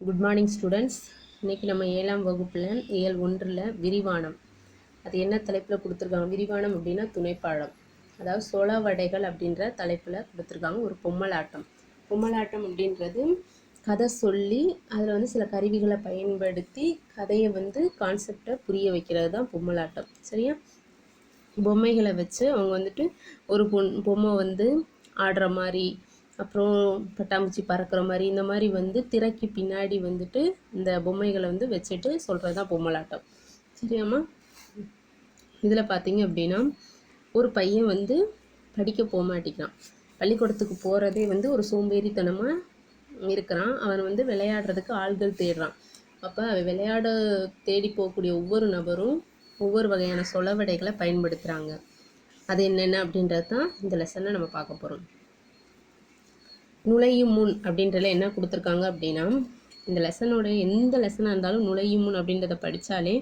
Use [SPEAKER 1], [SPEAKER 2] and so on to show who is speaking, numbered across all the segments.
[SPEAKER 1] Good morning students இன்றைக்கி நம்ம ஏழாம் வகுப்பில் இயல் ஒன்றில் விரிவானம் அது என்ன தலைப்பில் கொடுத்துருக்காங்க? விரிவானம் அப்படின்னா துணைப்பாடம். அதாவது சொலவடைகள் அப்படின்ற தலைப்பில் கொடுத்துருக்காங்க. ஒரு பொம்மலாட்டம். பொம்மலாட்டம் அப்படின்றது கதை சொல்லி அதில் வந்து சில கருவிகளை பயன்படுத்தி கதையை வந்து கான்செப்டை புரிய வைக்கிறது தான் பொம்மலாட்டம். சரியா? பொம்மைகளை வச்சு அவங்க வந்துட்டு ஒரு பொன் பொம்மை வந்து ஆடுற மாதிரி அப்புறம் பட்டாம்பூச்சி பறக்கிற மாதிரி இந்த மாதிரி வந்து திரைக்கு பின்னாடி வந்துட்டு இந்த பொம்மைகளை வந்து வச்சுட்டு சொல்கிறது தான் பொம்மலாட்டம். சரியாம்மா? இதில் பார்த்தீங்க அப்படின்னா ஒரு பையன் வந்து படிக்க போக மாட்டேங்கிறான் பள்ளிக்கூடத்துக்கு போகிறதே வந்து ஒரு சோம்பேறித்தனமாக இருக்கிறான். அவன் வந்து விளையாடுறதுக்கு ஆள்கள் தேடுறான். அப்போ அவன் விளையாட தேடி போகக்கூடிய ஒவ்வொரு நபரும் ஒவ்வொரு வகையான சொலவடைகளை பயன்படுத்துகிறாங்க அது என்னென்ன அப்படின்றது தான் இந்த லெசனில் நம்ம பார்க்க போகிறோம் நுழையும் முன் அப்படின்றதுல என்ன கொடுத்துருக்காங்க அப்படின்னா இந்த லெசனோட எந்த லெசனாக இருந்தாலும் நுழையும் முன் அப்படின்றத படித்தாலே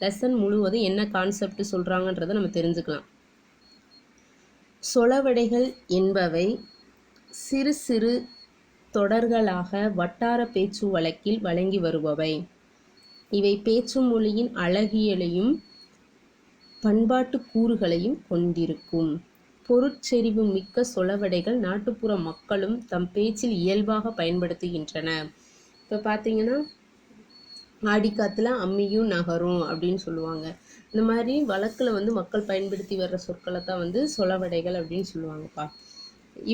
[SPEAKER 1] லெசன் முழுவதும் என்ன கான்செப்ட் சொல்கிறாங்கன்றதை நம்ம தெரிஞ்சுக்கலாம். சொலவடைகள் என்பவை சிறு சிறு தொடர்களாக வட்டார பேச்சு வழக்கில் வழங்கி வருபவை. இவை பேச்சு மொழியின் அழகியலையும் பண்பாட்டு கூறுகளையும் கொண்டிருக்கும். பொருட்செறிவு மிக்க சொலவடைகள் நாட்டுப்புற மக்களும் தம் பேச்சில் இயல்பாக பயன்படுத்துகின்றன. இப்போ பார்த்தீங்கன்னா ஆடிக்காத்துல அம்மியும் நகரும் அப்படின்னு சொல்லுவாங்க. இந்த மாதிரி வழக்கில் வந்து மக்கள் பயன்படுத்தி வர்ற சொற்களை தான் வந்து சொலவடைகள் அப்படின்னு சொல்லுவாங்கப்பா.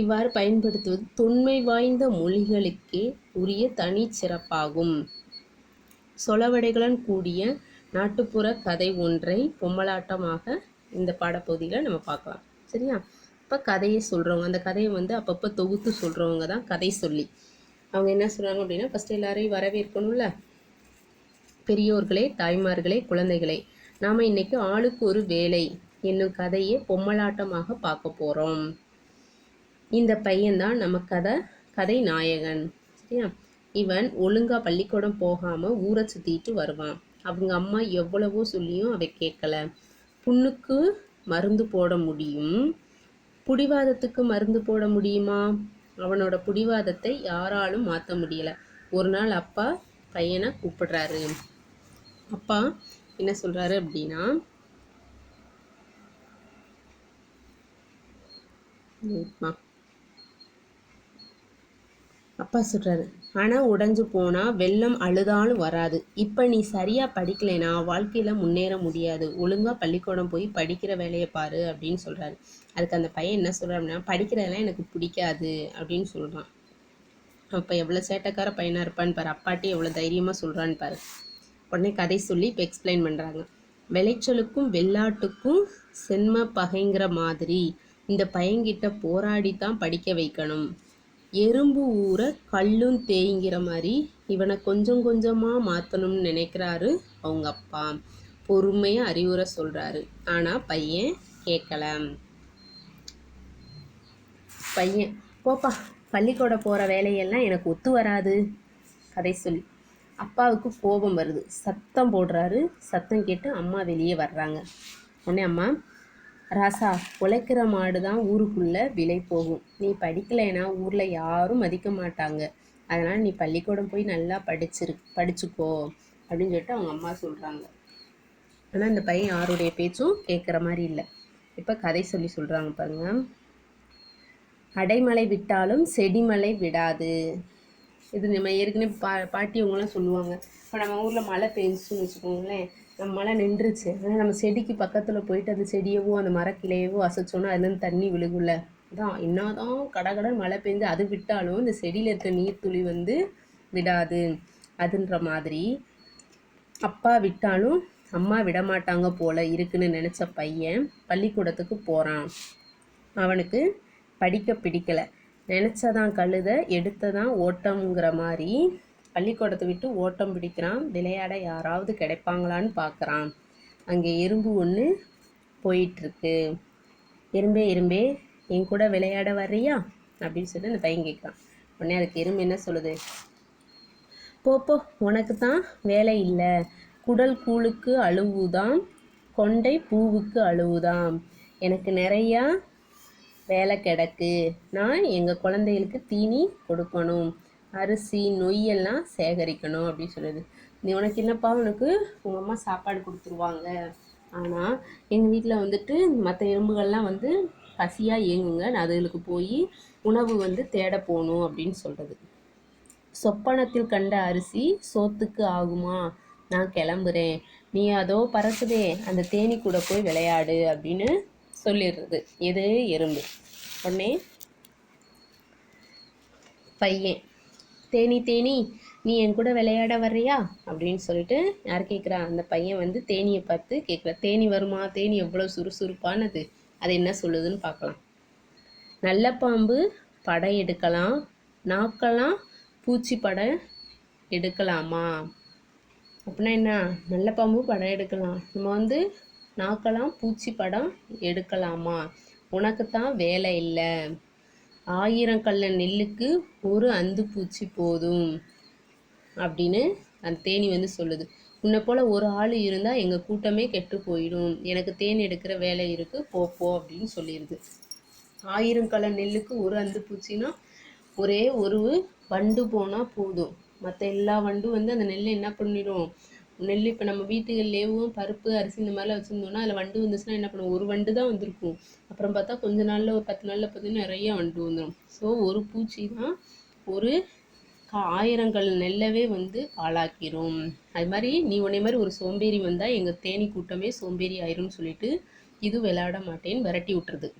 [SPEAKER 1] இவ்வாறு பயன்படுத்துவது தொன்மை வாய்ந்த மொழிகளுக்கே உரிய தனி சிறப்பாகும். சொலவடைகளுடன் கூடிய நாட்டுப்புற கதை ஒன்றை பொம்மலாட்டமாக இந்த பாடப்பகுதியில் நம்ம பார்க்கலாம். சரியா? இப்போ கதையை சொல்கிறவங்க அந்த கதையை வந்து அப்பப்போ தொகுத்து சொல்கிறவங்க தான் கதை சொல்லி. அவங்க என்ன சொல்கிறாங்க அப்படின்னா ஃபஸ்ட்டு எல்லாரையும் வரவேற்கணும்ல. பெரியோர்களே தாய்மார்களே குழந்தைகளே நாம் இன்றைக்கி ஆளுக்கு ஒரு வேலை என்னும் கதையை பொம்மலாட்டமாக பார்க்க போகிறோம் இந்த பையன்தான் நம்ம கதை கதை நாயகன். சரியா? இவன் ஒழுங்காக பள்ளிக்கூடம் போகாமல் ஊரை சுற்றிட்டு வருவான். அவங்க அம்மா எவ்வளவோ சொல்லியும் அவ கேட்கல. புண்ணுக்கு மருந்து போட முடியும். புடிவாதத்துக்கு மருந்து போட முடியுமா? அவனோட புடிவாதத்தை யாராலும் மாற்ற முடியல. ஒரு நாள் அப்பா பையனை கூப்பிடுறாரு. அப்பா என்ன சொல்றாரு அப்படின்னா அப்பா சொல்றாரு ஆனால் உடைஞ்சு போனா வெள்ளம் அழுதாலும் வராது. இப்போ நீ சரியா படிக்கலைனா வாழ்க்கையில முன்னேற முடியாது. ஒழுங்கா பள்ளிக்கூடம் போய் படிக்கிற வேலையை பாரு அப்படின்னு சொல்றாரு. அதுக்கு அந்த பையன் என்ன சொல்றான் அப்படின்னா படிக்கிறதெல்லாம் எனக்கு பிடிக்காது அப்படின்னு சொல்றான். அப்போ எவ்வளோ சேட்டைக்கார பையனாக இருப்பான்னு பாரு. அப்பாட்டி எவ்வளோ தைரியமாக சொல்கிறான்னு பாரு. உடனே கதை சொல்லி இப்போ எக்ஸ்பிளைன் பண்ணுறாங்க விளைச்சலுக்கும் வெள்ளாட்டுக்கும் சென்ம பகைங்கிற மாதிரி இந்த பையன்கிட்ட போராடி தான் படிக்க வைக்கணும். எறும்பு ஊற கல்லும் தேய்ங்கிற மாதிரி இவனை கொஞ்சம் கொஞ்சமாக மாற்றணும்னு நினைக்கிறாரு அவங்க அப்பா. பொறுமையாக அறிவுரை சொல்கிறாரு ஆனால் பையன் கேட்கல பையன் போப்பா பள்ளிக்கூடம் போகிற வேலையெல்லாம் எனக்கு ஒத்து வராது. கதை சொல்லி. அப்பாவுக்கு கோபம் வருது. சத்தம் போடுறாரு. சத்தம் கேட்டு அம்மா வெளியே வர்றாங்க. உடனே அம்மா ராசா உழைக்கிற மாடு தான் ஊருக்குள்ளே விலை போகும். நீ படிக்கலைன்னா ஊரில் யாரும் மதிக்க மாட்டாங்க. அதனால் நீ பள்ளிக்கூடம் போய் நல்லா படிச்சிரு படிச்சுக்கோ அப்படின்னு சொல்லிட்டு அவங்க அம்மா சொல்கிறாங்க ஆனால் இந்த பையன் யாருடைய பேச்சும் கேட்குற மாதிரி இல்லை. இப்போ கதை சொல்லி சொல்கிறாங்க பாருங்க. அடைமலை விட்டாலும் செடிமலை விடாது. இது நம்ம ஏற்கனவே பா பாட்டியவங்களாம் சொல்லுவாங்க. இப்போ நம்ம ஊரில் மழை பெஞ்சுன்னு வச்சுக்கோங்களேன். நம்ம மழை நின்றுச்சு. ஆனால் நம்ம செடிக்கு பக்கத்தில் போயிட்டு அந்த செடியவோ அந்த மரக்கிளையவோ அசைச்சோன்னா அதுலேருந்து தண்ணி விழுகுல அதான் என்னதான் கடகடன் மழை பெஞ்சு அது விட்டாலும் இந்த செடியில் இருக்க நீர்த்துளி வந்து விடாது. அதுன்ற மாதிரி. அப்பா விட்டாலும் அம்மா விடமாட்டாங்க போல இருக்குன்னு நினச்ச பையன் பள்ளிக்கூடத்துக்கு போகிறான் அவனுக்கு படிக்க பிடிக்கலை. நினச்சதான் கழுத எடுத்ததான் ஓட்டம்ங்கிற மாதிரி பள்ளிக்கூடத்தை விட்டு ஓட்டம் பிடிக்கிறான். விளையாட யாராவது கிடைப்பாங்களான்னு பார்க்குறான். அங்கே எறும்பு ஒன்று போயிட்டுருக்கு. எறும்பே எறும்பே என் கூட விளையாட வர்றியா? அப்படின்னு சொல்லி அந்த பையன் கேட்குறான். உடனே அதுக்கு எறும்பு என்ன சொல்லுது? போப்போ உனக்கு தான் வேலை இல்லை. குடல் கூழுக்கு அழுவுதான் கொண்டை பூவுக்கு அழுவுதான் எனக்கு நிறையா வேலை கிடக்கு. நான் எங்கள் குழந்தைகளுக்கு தீனி கொடுக்கணும். அரிசி நொய்யெல்லாம் சேகரிக்கணும் அப்படின்னு சொல்லுது. நீ உனக்கு என்னப்பா? உனக்கு உங்கள் அம்மா சாப்பாடு கொடுத்துருவாங்க. ஆனால் எங்கள் வீட்டில் வந்துட்டு மற்ற எறும்புகள்லாம் வந்து பசியாக இயங்குங்க. நான் அதுகளுக்கு போய் உணவு வந்து தேட போகணும் அப்படின்னு சொல்கிறது சொப்பனத்தில் கண்ட அரிசி சோத்துக்கு ஆகுமா? நான் கிளம்புறேன். நீ அதோ பறக்குதே. அந்த தேனி கூட போய் விளையாடு அப்படின்னு சொல்லிடுறது. எது எறும்பு. உடனே பையன் தேனி தேனி நீ என் கூட விளையாட வர்றியா? அப்படின்னு சொல்லிட்டு யார் கேட்குறா அந்த பையன் வந்து தேனியை பார்த்து கேட்குற தேனி வருமா? தேனி எவ்வளோ சுறுசுறுப்பானது? அது என்ன சொல்லுதுன்னு பார்க்கலாம். நல்ல பாம்பு படம் எடுக்கலாம். நாக்கெல்லாம் பூச்சி படம் எடுக்கலாமா? அப்படின்னா என்ன? நல்ல பாம்பு படம் எடுக்கலாம். நம்ம வந்து நாக்கெல்லாம் பூச்சி படம் எடுக்கலாமா? உனக்கு தான் வேலை இல்லை. ஆயிரம் கல்ல நெல்லுக்கு ஒரு அந்து பூச்சி போதும் அப்படின்னு அந்த தேனி வந்து சொல்லுது. உன்னை போல் ஒரு ஆள் இருந்தால் எங்கள் கூட்டமே கெட்டு போயிடும். எனக்கு தேன் எடுக்கிற வேலை இருக்குது போப்போ அப்படின்னு சொல்லிடுது ஆயிரம் கலர் நெல்லுக்கு ஒரு அந்து பூச்சினா ஒரே ஒரு வண்டு போனால் போதும். மற்ற எல்லா வண்டும் வந்து அந்த நெல்லை என்ன பண்ணிடும்? நெல் இப்போ நம்ம வீட்டுகள்லேயும் பருப்பு அரிசி இந்த மாதிரிலாம் வச்சுருந்தோம்னா அதில் வண்டு வந்துச்சுன்னா என்ன பண்ணும் ஒரு வண்டு தான் வந்திருக்கும். அப்புறம் பார்த்தா கொஞ்ச நாளில் ஒரு பத்து நாளில் பார்த்தீங்கன்னா நிறைய வண்டு வந்துடும் ஸோ ஒரு பூச்சி தான் ஒரு ஆயிரங்கள் நெல்லவே வந்து பாழாக்கிரும். அது மாதிரி நீ உன்னை மாதிரி ஒரு சோம்பேறி வந்தால் எங்கள் தேனி கூட்டமே சோம்பேறி ஆயிரும்னு சொல்லிட்டு இது விளையாட மாட்டேன்னு விரட்டி விட்டுருது.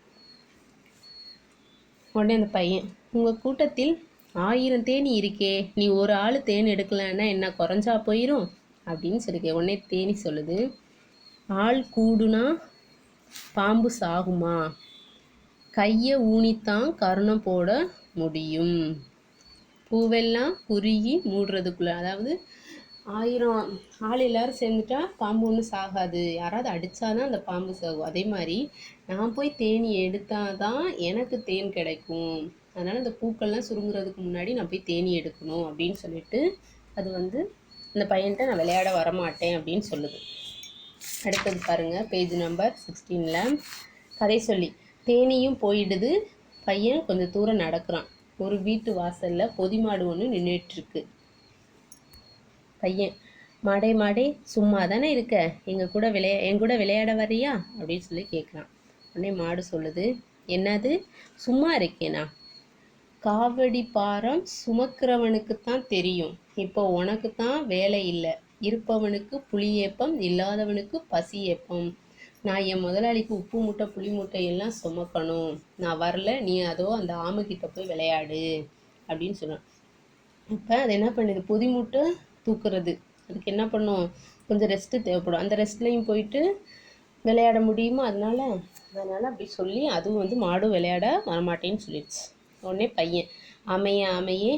[SPEAKER 1] உடனே அந்த பையன் உங்கள் கூட்டத்தில் ஆயிரம் தேனி இருக்கே. நீ ஒரு ஆள் தேன் எடுக்கலன்னா என்ன குறைஞ்சா போயிடும் அப்படின்னு சொல்லிக்க உடனே தேனி சொல்லுது. ஆள் கூடுனா பாம்பு சாகுமா? கையை ஊனித்தான் கருணம் போட முடியும். பூவெல்லாம் குறுகி மூடுறதுக்குள்ள அதாவது ஆயிரம் ஆள் எல்லாரும் சேர்ந்துட்டா பாம்பு ஒன்றும் சாகாது. யாராவது அடித்தாதான் அந்த பாம்பு சாகும். அதே மாதிரி நான் போய் தேனி எடுத்தால் தான் எனக்கு தேன் கிடைக்கும். அதனால் இந்த பூக்கள்லாம் சுருங்குறதுக்கு முன்னாடி நான் போய் தேனி எடுக்கணும் அப்படின்னு சொல்லிட்டு அது வந்து அந்த பையன்கிட்ட நான் விளையாட வரமாட்டேன் அப்படின்னு சொல்லுது. அடுத்தது பாருங்கள் பேஜ் நம்பர் சிக்ஸ்டீனில் கதை சொல்லி தேனியும் போயிடுது. பையன் கொஞ்சம் தூரம் நடக்கிறான். ஒரு வீட்டு வாசலில் பொதி மாடு ஒன்று நின்றுட்டுருக்கு பையன் மாடே மாடே சும்மா தானே இருக்க? எங்கள் கூட விளையா என் கூட விளையாட வரியா அப்படின்னு சொல்லி கேட்குறான் உடனே மாடு சொல்லுது என்னது? சும்மா இருக்கேனா? காவடி பாரம் சுமக்கிறவனுக்கு தான் தெரியும். இப்போ உனக்கு தான் வேலை இல்லை. இருப்பவனுக்கு புளி ஏப்பம் இல்லாதவனுக்கு பசி ஏப்பம் நான் என் முதலாளிக்கு உப்பு மூட்டை புளி மூட்டை எல்லாம் சுமக்கணும். நான் வரல நீ அதோ அந்த ஆமைக்கிட்ட போய் விளையாடு அப்படின்னு சொன்னான். இப்போ அது என்ன பண்ணுது? பொதி மூட்டை தூக்குறது. அதுக்கு என்ன பண்ணும்? கொஞ்சம் ரெஸ்ட்டு தேவைப்படும். அந்த ரெஸ்ட்லேயும் போயிட்டு விளையாட முடியுமா? அதனால அதனால் அப்படி சொல்லி அதுவும் வந்து மாடும் விளையாட வரமாட்டேன்னு சொல்லிடுச்சு. உடனே பையன் அமைய அமையே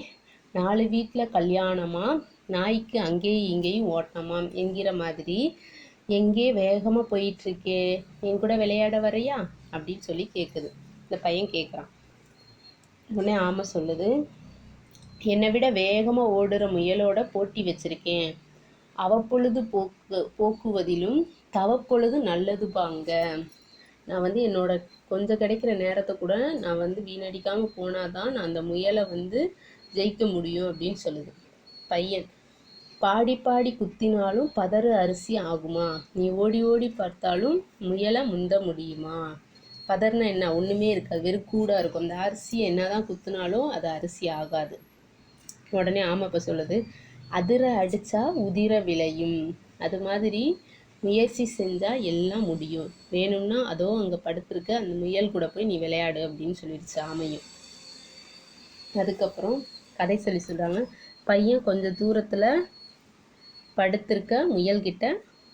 [SPEAKER 1] நாலு வீட்டில் கல்யாணமா? நாய்க்கு அங்கேயும் இங்கேயும் ஓட்டமாம் என்கிற மாதிரி எங்கே வேகமாக போயிட்டுருக்கே? என் கூட விளையாட வரையா? அப்படின்னு சொல்லி கேட்குது இந்த பையன் கேட்குறான் உடனே ஆமாம் சொல்லுது என்னை விட வேகமாக ஓடுற முயலோட போட்டி வச்சிருக்கேன். அவப்பொழுது போக்கு போக்குவதிலும் தவப்பொழுது நல்லது பாங்க. நான் வந்து என்னோட கொஞ்சம் கிடைக்கிற நேரத்தை கூட நான் வந்து வீணடிக்காமல் போனால் தான் நான் அந்த முயலை வந்து ஜெயிக்க முடியும் அப்படின்னு சொல்லுது. பையன் பாடி பாடி குத்தினாலும் பதறு அரிசி ஆகுமா? நீ ஓடி ஓடி பார்த்தாலும் முயலை முந்த முடியுமா? பதர்னா என்ன? ஒன்றுமே இருக்காது. வெறும் கூடாக இருக்கும். அந்த அரிசி என்ன தான் குத்துனாலும் அது அரிசி ஆகாது. உடனே ஆமாப்பா சொல்லுது அதிர அடித்தா உதிர விளையும். அது மாதிரி முயற்சி செஞ்சால் எல்லாம் முடியும். வேணும்னா அதோ அங்கே படுத்துருக்க அந்த முயல் கூட போய் நீ விளையாடு அப்படின்னு சொல்லிடுச்சு ஆமையும். அதுக்கப்புறம் கதை சொல்லி சொல்கிறாங்க பையன் கொஞ்சம் தூரத்தில் படுத்திருக்க முயல்கிட்ட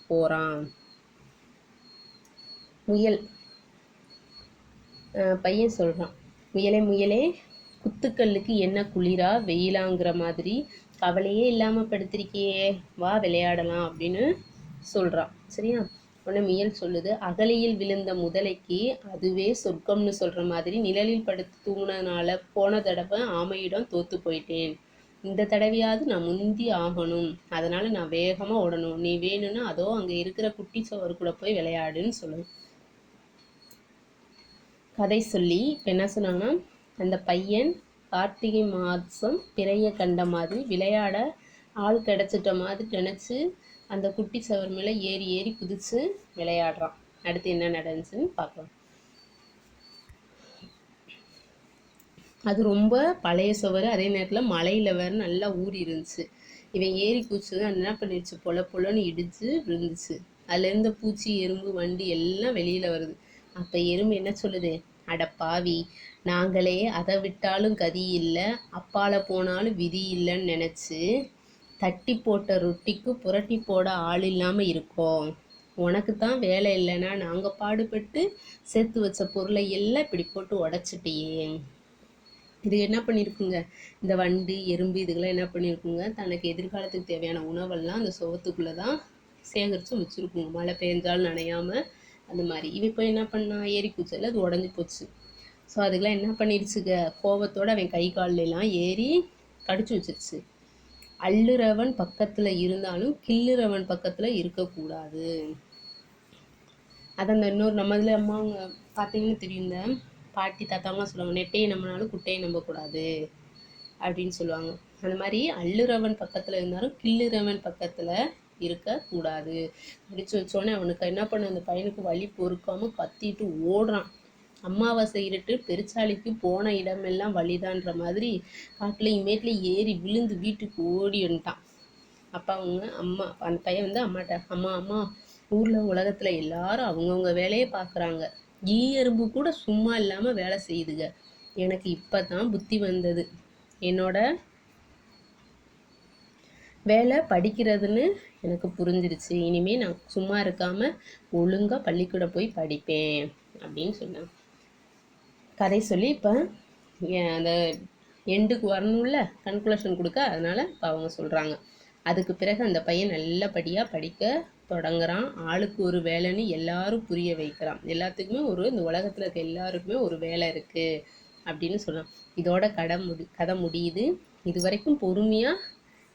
[SPEAKER 1] போகிறான் முயல். பையன் சொல்கிறான் முயலே முயலே குத்துக்கல்லுக்கு என்ன குளிரா வெயிலாங்கிற மாதிரி. கவலையே இல்லாமல் படுத்திருக்கியே. வா விளையாடலாம் அப்படின்னு சொல்கிறான் சரியா? உடனே முயல் சொல்லுது அகலியில் விழுந்த முதலைக்கு அதுவே சொர்க்கம்னு சொல்கிற மாதிரி நிழலில் படுத்து தூங்கினதுனால போன தடவை ஆமையிடம் தோத்து போயிட்டேன். இந்த தடவையாவது நான் முந்தி ஆகணும். அதனால நான் வேகமாக ஓடணும். நீ வேணும்னா அதோ அங்கே இருக்கிற குட்டி சோறு கூட போய் விளையாடுன்னு சொல்லு. கதை சொல்லி இப்போ என்ன சொன்னாங்கன்னா அந்த பையன் கார்த்திகை மாதம் பிறைய கண்ட மாதிரி விளையாட ஆள் கிடச்சிட்ட மாதிரி நினச்சி அந்த குட்டி சவர் மேலே ஏறி ஏறி குதித்து விளையாடுறான். அடுத்து என்ன நடந்துச்சுன்னு பார்க்கலாம். அது ரொம்ப பழைய சுவர். அதே நேரத்தில் மலையில் வேறு நல்லா ஊறி இருந்துச்சு. இவன் ஏறி குதிச்சது என்ன பண்ணிடுச்சு? பொல பொலன்னு இடிச்சு விழுந்துச்சு. அதுல இருந்த பூச்சி எறும்பு வண்டி எல்லாம் வெளியில் வருது. அப்போ எறும்பு என்ன சொல்லுது? அட பாவி நாங்களே அதை விட்டாலும் கதி இல்லை. அப்பால போனாலும் விதி இல்லைன்னு நினச்சி தட்டி போட்ட ரொட்டிக்கு புரட்டி போட ஆள் இல்லாமல் இருக்கோம். உனக்கு தான் வேலை இல்லைன்னா நாங்கள் பாடுபட்டு சேர்த்து வச்ச பொருளை எல்லாம் இப்படி போட்டு உடச்சிட்டியே. இது என்ன பண்ணியிருக்குங்க இந்த வண்டு எறும்பு இதுக்கெல்லாம் என்ன பண்ணியிருக்குங்க தனக்கு எதிர்காலத்துக்கு தேவையான உணவெல்லாம் அந்த சோகத்துக்குள்ளே தான் சேகரித்து வச்சுருக்குங்க. மழை பெஞ்சால் நனையாமல் அந்த மாதிரி. இவ இப்போ என்ன பண்ணா? ஏறி குச்சல அது உடஞ்சி போச்சு. ஸோ அதுக்கெல்லாம் என்ன பண்ணிடுச்சுங்க கோபத்தோடு அவன் கை கால்லாம் எல்லாம் ஏறி கடிச்சு வச்சிருச்சு. அள்ளுறவன் பக்கத்தில் இருந்தாலும் கிள்ளுறவன் பக்கத்தில் இருக்கக்கூடாது. அதை அந்த இன்னொரு நம்ம இதில் அம்மாவங்க பார்த்தீங்கன்னா தெரியும் இந்த பாட்டி தாத்தாங்க சொல்லுவாங்க நெட்டையை நம்பினாலும் குட்டையை நம்பக்கூடாது அப்படின்னு சொல்லுவாங்க. அந்த மாதிரி அள்ளுறவன் பக்கத்தில் இருந்தாலும் கிள்ளுறவன் பக்கத்தில் இருக்கக்கூடாது. அப்படின்னு சொல்லி சொன்னேன் அவனுக்கு என்ன பண்ண அந்த பையனுக்கு வழி பொறுக்காமல் கத்திட்டு ஓடுறான். அம்மாவாசை இருட்டு பெருச்சாளிக்கு போன இடமெல்லாம் வழிதான்ற மாதிரி காட்டுலையும் மேட்லையும் ஏறி விழுந்து வீட்டுக்கு ஓடி வந்துட்டான். அப்பா அவங்க அம்மா அந்த பையன் வந்து அம்மாட்ட அம்மா அம்மா ஊரில் உலகத்தில் எல்லாரும் அவங்கவுங்க வேலையை பார்க்குறாங்க ஈ எறும்பு கூட சும்மா இல்லாமல் வேலை செய்யுதுங்க எனக்கு இப்போ தான் புத்தி வந்தது. என்னோட வேலை படிக்கிறதுன்னு எனக்கு புரிஞ்சிருச்சு. இனிமே நான் சும்மா இருக்காமல் ஒழுங்காக பள்ளிக்கூடம் போய் படிப்பேன். அப்படின்னு சொன்னான். கதை சொல்லி இப்போ அந்த எண்டுக்கு வரணும்ல கன்க்ளூஷன் கொடுக்க அதனால் இப்போ அவங்க சொல்கிறாங்க அதுக்கு பிறகு அந்த பையன் நல்லபடியாக படிக்க தொடங்குறான். ஆளுக்கு ஒரு வேலைன்னு எல்லாரும் புரிய வைக்கிறான். எல்லாத்துக்குமே ஒரு இந்த உலகத்தில் இருக்க எல்லாருக்குமே ஒரு வேலை இருக்குது அப்படின்னு சொல்கிறான் இதோட கதை முடி கதை முடியுது. இது வரைக்கும் பொறுமையாக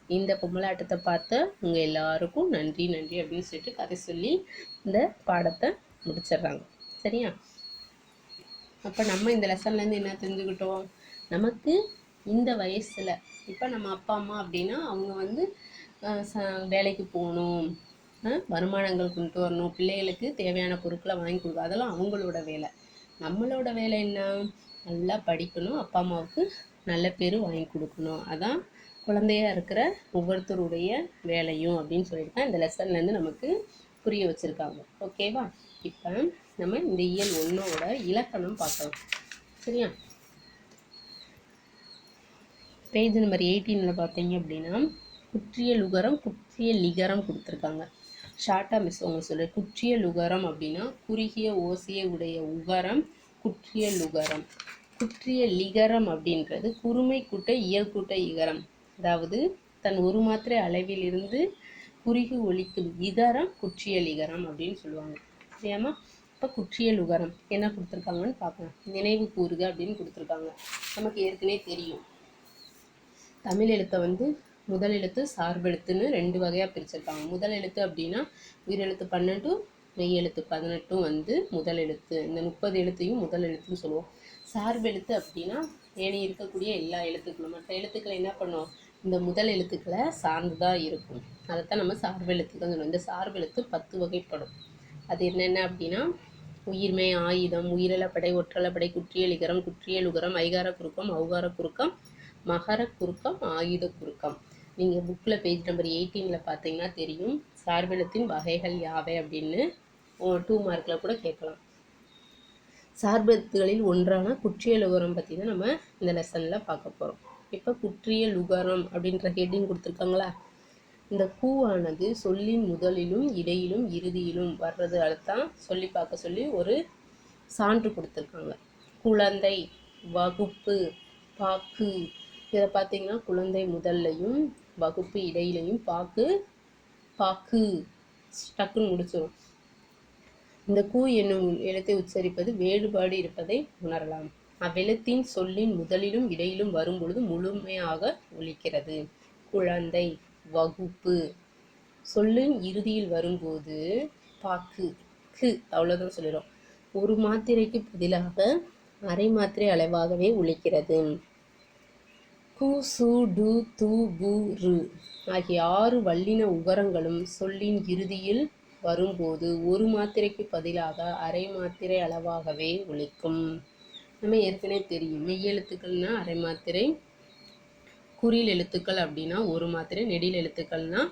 [SPEAKER 1] இந்த பொம்மலாட்டத்தை பார்த்த உங்கள் எல்லாருக்கும் நன்றி நன்றி அப்படின்னு சொல்லிட்டு கதை சொல்லி இந்த பாடத்தை முடிச்சிடுறாங்க. சரியா? அப்போ நம்ம இந்த லெசன்லேருந்து என்ன தெரிஞ்சுக்கிட்டோம்? நமக்கு இந்த வயசில் இப்போ நம்ம அப்பா அம்மா அப்படின்னா அவங்க வந்து ச- வேலைக்கு போகணும். வருமானங்கள் கொண்டு வரணும். பிள்ளைகளுக்கு தேவையான பொருட்களை வாங்கி கொடுக்க அதெல்லாம் அவங்களோட வேலை. நம்மளோட வேலை என்ன? நல்லா படிக்கணும். அப்பா அம்மாவுக்கு நல்ல பேர் வாங்கி கொடுக்கணும். அதான் குழந்தையா இருக்கிற ஒவ்வொருத்தருடைய வேலையும் அப்படின்னு சொல்லிட்டு தான் இந்த லெசன்லேருந்து நமக்கு புரிய வச்சுருக்காங்க. ஓகேவா இப்போ நம்ம இந்த இயல் ஒன்றோட இலக்கணம் பார்க்கலாம். சரியா? பேஜ் நம்பர் எயிட்டீனில் பார்த்தீங்க அப்படின்னா குற்றிய லுகரம் குற்றிய லிகரம் கொடுத்துருக்காங்க. ஷார்ட்டாக மிஸ் உங்களுக்கு சொல்லு. குற்றிய லுகரம் அப்படின்னா குறுகிய ஓசையை உடைய உகரம் குற்றிய லுகரம். குற்றிய லிகரம் அப்படின்றது குறுமை கூட்ட இயல் கூட்ட இகரம். அதாவது தன் ஒரு மாத்திரை அளவிலிருந்து குறுகி ஒழிக்கும் இகரம் குற்றிய லிகரம் அப்படின்னு சொல்லுவாங்க. சரியாமா அப்போ குற்றியல் உகரம் என்ன கொடுத்துருக்காங்கன்னு பார்க்கலாம் நினைவு கூறுக அப்படின்னு கொடுத்துருக்காங்க. நமக்கு ஏற்கனவே தெரியும். தமிழ் எழுத்தை வந்து முதல் எழுத்து சார்பெழுத்துன்னு ரெண்டு வகையாக பிரிச்சிருக்காங்க. முதல் எழுத்து அப்படின்னா உயிரெழுத்து பன்னெண்டு மெய் எழுத்து பதினெட்டும் வந்து முதல் எழுத்து. இந்த முப்பது எழுத்தையும் முதல் எழுத்துன்னு சொல்லுவோம். சார்பெழுத்து அப்படின்னா ஏனி இருக்கக்கூடிய எல்லா எழுத்துக்களும். மற்ற எழுத்துக்களை என்ன பண்ணுவோம்? இந்த முதல் எழுத்துக்களை சார்ந்துதான் இருக்கும். அதைத்தான் நம்ம சார்பெழுத்துக்கள் சொல்லுவோம். இந்த சார்பெழுத்து பத்து வகைப்படும். அது என்னென்ன அப்படின்னா உயிர்மை ஆயுதம் உயிரிழப்படை ஒற்றலப்படை குற்றியலிகரம் குற்றியலுகரம் ஐகார குறுக்கம் ஔகார குறுக்கம் மகர குறுக்கம் ஆயுத குறுக்கம். நீங்கள் புக்கில் பேஜ் நம்பர் எயிட்டீனில் பார்த்தீங்கன்னா தெரியும். சார்பினத்தின் வகைகள் யாவை அப்படின்னு. டூ மார்க்கில் கூட கேட்கலாம். சார்பத்துகளில் ஒன்றான குற்றியலுகரம் பற்றி தான் நம்ம இந்த லெசனில் பார்க்க போகிறோம் இப்போ குற்றியலுகரம் அப்படின்ற ஹெட்டிங் கொடுத்துருக்காங்களா? இந்த கூவானது சொல்லின் முதலிலும் இடையிலும் இறுதியிலும் வர்றது தான் சொல்லி பார்க்க சொல்லி ஒரு சான்று கொடுத்துருக்காங்க. குழந்தை வகுப்பு பாக்கு. இதை பார்த்தீங்கன்னா குழந்தை முதல்லையும் வகுப்பு இடையிலையும் பாக்கு பாக்கு. டக்குன்னு முடிச்சிடும் இந்த கூ என்னும் எழுத்தை உச்சரிப்பது வேறுபாடு இருப்பதை உணரலாம். அவ்வெழுத்தின் சொல்லின் முதலிலும் இடையிலும் வரும்பொழுது முழுமையாக ஒழிக்கிறது குழந்தை வகுப்பு. சொல்லின் இறுதியில் வரும்போது பாக்கு கு அவ்வளோதான் சொல்லிடும் ஒரு மாத்திரைக்கு பதிலாக அரை மாத்திரை அளவாகவே உழைக்கிறது. கு சு டு து பு ரு ஆகிய ஆறு வல்லின உகரங்களும் சொல்லின் இறுதியில் வரும்போது ஒரு மாத்திரைக்கு பதிலாக அரை மாத்திரை அளவாகவே உழைக்கும். நம்ம ஏற்கனவே தெரியும். மெய்யெழுத்துக்கள்னா அரை மாத்திரை குறியில் எழுத்துக்கள் அப்படின்னா ஒரு மாத்திரை நெடில் எழுத்துக்கள்னா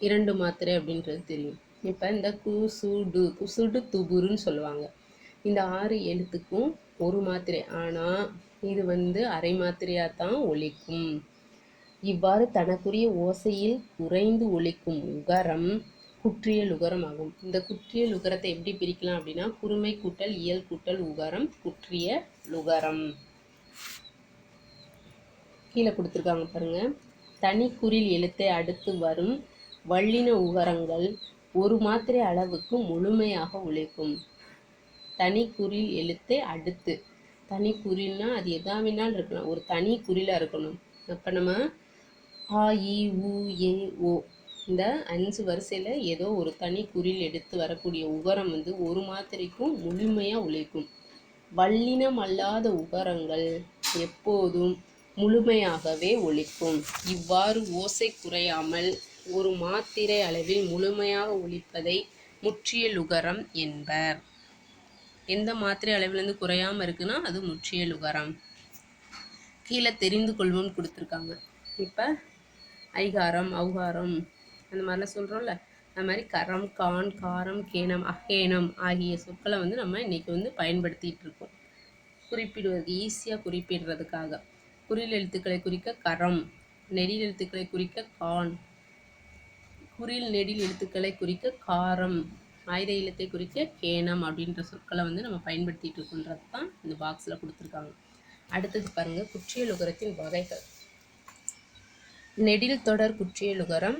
[SPEAKER 1] இரண்டு மாத்திரை அப்படின்றது தெரியும். இப்போ இந்த குசுடு குசுடு துபுருன்னு சொல்லுவாங்க. இந்த ஆறு எழுத்துக்கும் ஒரு மாத்திரை. ஆனால் இது வந்து அரை மாத்திரையாக தான் ஒழிக்கும் இவ்வாறு தனக்குரிய ஓசையில் குறைந்து ஒழிக்கும் உகரம் குற்றியல் உகரம் ஆகும் இந்த குற்றியல் உகரத்தை எப்படி பிரிக்கலாம் அப்படின்னா குறுமை கூட்டல் இயல் கூட்டல் உகரம் குற்றிய லுகரம் கீழே கொடுத்துருக்காங்க பாருங்க. தனிக்குறில் எழுத்தை அடுத்து வரும் வல்லின உகரங்கள் ஒரு மாத்திரை அளவுக்கு முழுமையாக உழைக்கும். தனிக்குறில் எழுத்தை அடுத்து. தனிக்குறில்னா அது எதாவினால் இருக்கலாம். ஒரு தனி குறிலாக இருக்கணும். அப்போ நம்ம ஆ இ உ ஏ ஓ இந்த அஞ்சு வரிசையில் ஏதோ ஒரு தனி குறில் எடுத்து வரக்கூடிய உகரம் வந்து ஒரு மாத்திரைக்கும் முழுமையாக உழைக்கும். வல்லினம் அல்லாத உகரங்கள் எப்போதும் முழுமையாகவே ஒலிக்கும். இவ்வாறு ஓசை குறையாமல் ஒரு மாத்திரை அளவில் முழுமையாக ஒலிப்பதை முற்றிய லுகரம் என்பர். எந்த மாத்திரை அளவிலேருந்து குறையாமல் இருக்குன்னா அது முற்றிய லுகரம் கீழே தெரிந்து கொள்வோம்னு கொடுத்துருக்காங்க. இப்போ ஐகாரம் ஔகாரம் அந்த மாதிரிலாம் சொல்கிறோம்ல அது மாதிரி கரம் கான் காரம் கேனம் அகேனம் ஆகிய சொற்களை வந்து நம்ம இன்றைக்கி வந்து பயன்படுத்திகிட்டு இருக்கோம். குறிப்பிடுவது ஈஸியாக குறிப்பிடுறதுக்காக. குறில் எழுத்துக்களை குறிக்க கரம் நெடில் எழுத்துக்களை குறிக்க கான் குறில் நெடில் எழுத்துக்களை குறிக்க காரம் ஆயுத எழுத்தை குறிக்க கேனம் அப்படின்ற சொற்களை வந்து நம்ம பயன்படுத்திட்டு இருக்கோன்றது தான் இந்த பாக்ஸில் கொடுத்துருக்காங்க. அடுத்தது பாருங்க குற்றியலுகரத்தின் வகைகள். நெடில் தொடர் குற்றியலுகரம்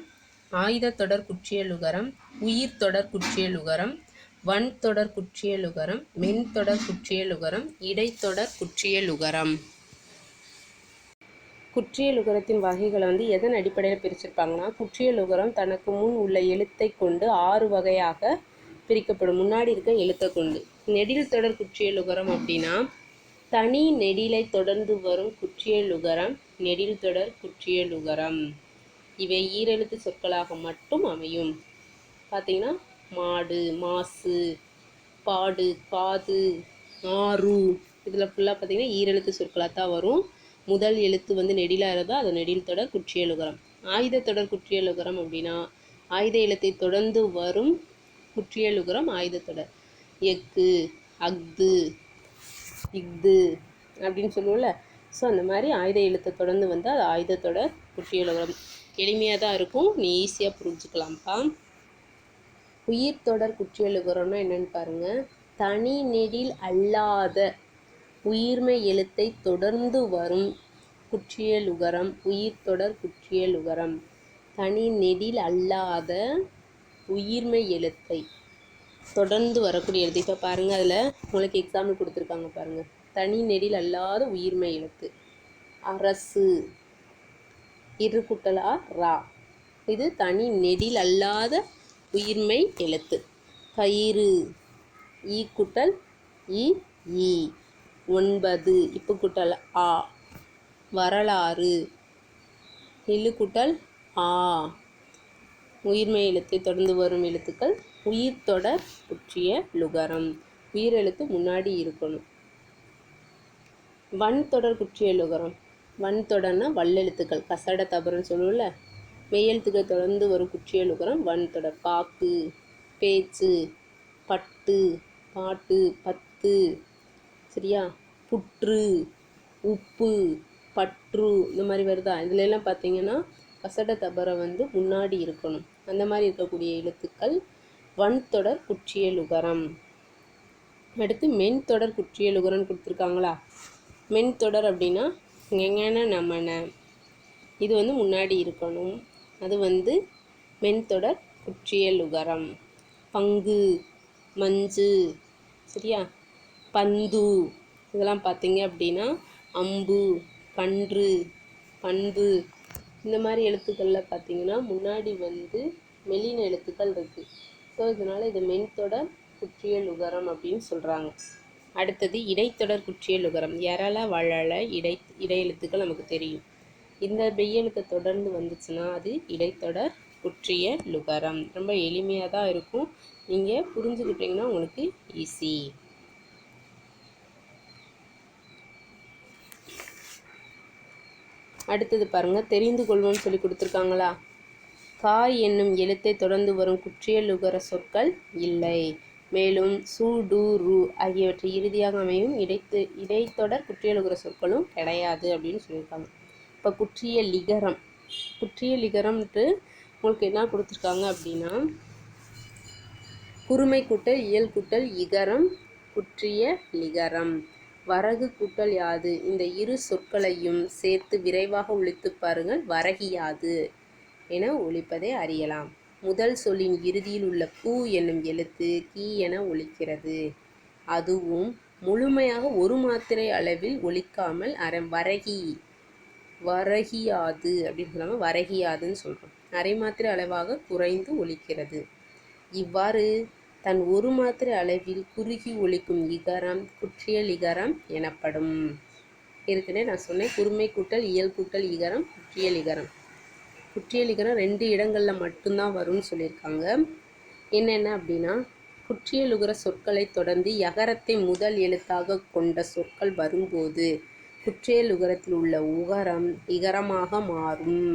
[SPEAKER 1] ஆயுத தொடர் குற்றியலுகரம் உயிர் தொடர் குற்றியலுகரம் வன் தொடர் குற்றியலுகரம் மென் தொடர் குற்றியலுகரம் இடைத்தொடர் குற்றியலுகரம். குற்றியலுகரத்தின் வகைகளை வந்து எதன் அடிப்படையில் பிரிச்சிருப்பாங்கன்னா குற்றியலுகரம் தனக்கு முன் உள்ள எழுத்தை கொண்டு ஆறு வகையாக பிரிக்கப்படும். முன்னாடி இருக்க எழுத்தை கொண்டு. நெடில் தொடர் குற்றியலுகரம் அப்படின்னா தனி நெடிலை தொடர்ந்து வரும் குற்றியலுகரம் நெடில் தொடர் குற்றியலுகரம். இவை ஈரெழுத்து சொற்களாக மட்டும் அமையும். பார்த்தீங்கன்னா மாடு மாசு பாடு காது ஆறு இதில் ஃபுல்லாக பார்த்தீங்கன்னா ஈரெழுத்து சொற்களாக தான் வரும். முதல் எழுத்து வந்து நெடிலாக இருந்தால் அது நெடில் தொடர் குற்றியலுகரம் ஆயுத தொடர் குற்றியலுகரம் அப்படின்னா ஆயுத எழுத்தை தொடர்ந்து வரும் குற்றியலுகரம் ஆயுத தொடர். எக்கு அஃது இஃது அப்படின்னு சொல்லுவோம்ல. ஸோ அந்த மாதிரி ஆயுத எழுத்தை தொடர்ந்து வந்து அது ஆயுத தொடர் குற்றியலுகரம் எளிமையாக தான் இருக்கும். நீ ஈஸியாக புரிஞ்சுக்கலாம்ப்பா. உயிர் தொடர் குற்றியலுகரம்னா என்னென்னு பாருங்கள் தனி நெடில் அல்லாத உயிர்மை எழுத்தை தொடர்ந்து வரும் குற்றியலுகரம் உயிர் தொடர் குற்றியலுகரம் தனி நெடில் அல்லாத உயிர்மை எழுத்தை தொடர்ந்து வரக்கூடிய எழுத்து இப்போ பாருங்கள் அதில் உங்களுக்கு எக்ஸாம்பிள் கொடுத்துருக்காங்க பாருங்கள் தனி நெடில் அல்லாத உயிர்மை எழுத்து. அரசு இரு குட்டலா ரா. இது தனி நெடில் அல்லாத உயிர்மை எழுத்து. கயிறு ஈ குட்டல் இ ஈ. ஒன்பது. இப்பு குட்டல் ஆ. வரலாறு. இழு குட்டல் ஆ. உயிர்மை எழுத்தை தொடர்ந்து வரும் எழுத்துக்கள் உயிர் தொடர் குற்றிய லுகரம். உயிர் எழுத்து முன்னாடி இருக்கணும். வன் தொடர் குற்றிய லுகரம். வன் தொடர்னா வல்லெழுத்துக்கள் கசட தபரன்னு சொல்லுவோம்ல. மெய்யெழுத்துக்கள் தொடர்ந்து வரும் குற்றிய லுகரம். வன் தொடர் பாக்கு பேச்சு பட்டு பாட்டு பத்து சரியா? புற்று உப்பு பற்று இந்த மாதிரி வருதா? இதுல எல்லாம் பார்த்தீங்கன்னா கசட தபரை வந்து முன்னாடி இருக்கணும். அந்த மாதிரி இருக்கக்கூடிய எழுத்துக்கள். வன்தொடர் குற்றியலுகரம் அடுத்து மென் தொடர் குற்றியலுகரம்னு கொடுத்துருக்காங்களா? மென் தொடர் அப்படின்னா எங்கன நம்மன இது வந்து முன்னாடி இருக்கணும். அது வந்து மென் தொடர் குற்றியலுகரம் பங்கு மஞ்சு சரியா? பந்து இதெல்லாம் பார்த்தீங்க அப்படின்னா அம்பு கன்று பண்பு. இந்த மாதிரி எழுத்துக்களில் பார்த்தீங்கன்னா முன்னாடி வந்து மெலின எழுத்துக்கள் இருக்குது ஸோ இதனால் இது மென்தொடர் குற்றியல் உகரம் அப்படின்னு சொல்கிறாங்க அடுத்தது இடைத்தொடர் குற்றியல் உகரம். எரள வளள இடை இடை எழுத்துக்கள் நமக்கு தெரியும். இந்த மெய்யெழுத்தை தொடர்ந்து வந்துச்சுன்னா அது இடைத்தொடர் குற்றிய லுகரம் ரொம்ப எளிமையாக தான் இருக்கும். நீங்கள் புரிஞ்சுக்கிட்டீங்கன்னா உங்களுக்கு ஈஸி அடுத்தது பாருங்கள் தெரிந்து கொள்வோம்னு சொல்லி கொடுத்துருக்காங்களா? கா என்னும் எழுத்தை தொடர்ந்து வரும் குற்றியலுகர சொற்கள் இல்லை. மேலும் சு டு ரு ஆகியவற்றை இறுதியாக அமையும் இடைத்து இடைத்தொடர் குற்றியலுகர சொற்களும் கிடையாது அப்படின்னு சொல்லியிருக்காங்க. இப்போ குற்றிய லிகரம் குற்றிய லிகரம்ன்ட்டு உங்களுக்கு என்ன கொடுத்துருக்காங்க அப்படின்னா குறுமை கூட்டல் இயல் கூட்டல் இகரம் குற்றிய லிகரம் வரகு கூட்டல் யாது? இந்த இரு சொற்களையும் சேர்த்து விரைவாக ஒழித்து பாருங்கள். வரகியாது என ஒழிப்பதை அறியலாம். முதல் சொல்லின் இறுதியில் உள்ள பூ என்னும் எழுத்து கீ என ஒலிக்கிறது அதுவும் முழுமையாக ஒரு மாத்திரை அளவில் ஒழிக்காமல் அரை வரகி வரகியாது அப்படின்னு சொல்லாமல் வரகியாதுன்னு சொல்கிறோம் அரை மாத்திரை அளவாக குறைந்து ஒழிக்கிறது. இவ்வாறு தன் ஒரு மாத்திரை அளவில் குறுகி ஒழிக்கும் இகரம் குற்றியல் இகரம் எனப்படும். ஏற்கனவே நான் சொன்னேன் குறுமை கூட்டல் இயல் கூட்டல் இகரம் குற்றியல் இகரம் குற்றியல் இகரம் ரெண்டு இடங்களில் மட்டும்தான் வரும்னு சொல்லியிருக்காங்க. என்னென்ன அப்படின்னா குற்றியலுகர சொற்களை தொடர்ந்து யகரத்தை முதல் எழுத்தாக கொண்ட சொற்கள் வரும்போது குற்றியலுகரத்தில் உள்ள உகரம் இகரமாக மாறும்.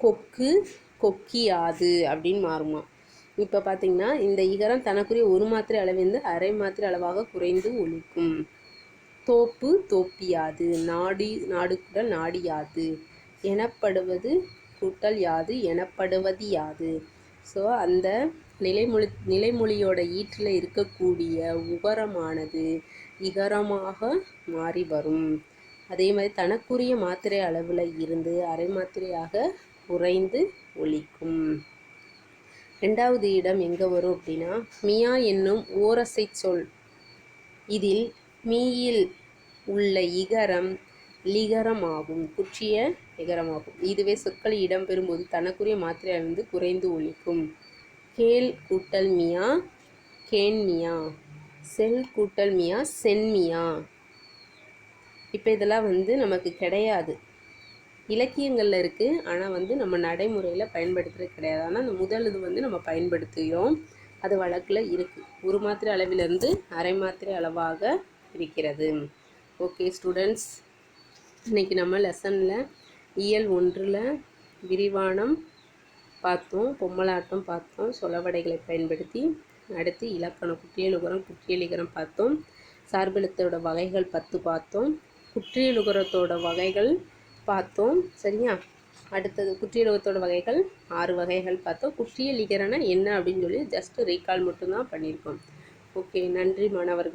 [SPEAKER 1] கொக்கு கொக்கியாது அப்படின்னு மாறுமா. இப்போ பார்த்தீங்கன்னா இந்த இகரம் தனக்குரிய ஒரு மாத்திரை அளவிலிருந்து அரை மாத்திரை அளவாக குறைந்து ஒழிக்கும் தோப்பு தோப்பியாது நாடி நாடு கூட்டல் நாடியாது எனப்படுவது கூட்டல் யாது எனப்படுவது யாது. ஸோ அந்த நிலைமொழி நிலைமொழியோட ஈற்றில் இருக்கக்கூடிய உகரமானது இகரமாக மாறி வரும். அதே மாதிரி தனக்குரிய மாத்திரை அளவில் இருந்து அரை மாத்திரையாக குறைந்து ஒலிக்கும். ரெண்டாவது இடம் எங்கே வரும் அப்படின்னா மியா என்னும் ஓரசை சொல். இதில் மீயில் உள்ள இகரம் லிகரமாகும் குற்றிய நிகரமாகும். இதுவே சொற்கள் இடம்பெறும்போது தனக்குரிய மாத்திரையிலிருந்து குறைந்து ஒழிக்கும் கேல் கூட்டல் மியா கேன்மியா செல் கூட்டல் மியா சென்மியா இப்போ இதெல்லாம் வந்து நமக்கு கிடையாது. இலக்கியங்களில் இருக்குது ஆனால் வந்து நம்ம நடைமுறையில் பயன்படுத்துகிறது கிடையாது. ஆனால் அந்த முதல் இது வந்து நம்ம பயன்படுத்துகிறோம் அது வழக்கில் இருக்குது ஒரு மாத்திரை அளவிலிருந்து அரை மாத்திரை அளவாக இருக்கிறது. ஓகே ஸ்டூடெண்ட்ஸ் இன்றைக்கி நம்ம லெசனில் இயல் ஒன்றில் விரிவானம் பார்த்தோம் பொம்மலாட்டம் பார்த்தோம் சொலவடைகளை பயன்படுத்தி அடுத்து இலக்கணம் குற்றியலுகரம் குற்றியலிகரம் பார்த்தோம். சார்பெழுத்தோட வகைகள் பத்து பார்த்தோம். குற்றியலுகரத்தோட வகைகள் பார்த்தோம். சரியா? அடுத்தது குற்றியலகத்தோட வகைகள். ஆறு வகைகள் பார்த்தோம். குற்றியலிகரனா என்ன அப்படின்னு சொல்லி ஜஸ்ட் ரீகால் மட்டும்தான் பண்ணியிருக்கோம். ஓகே நன்றி மாணவர்கள்.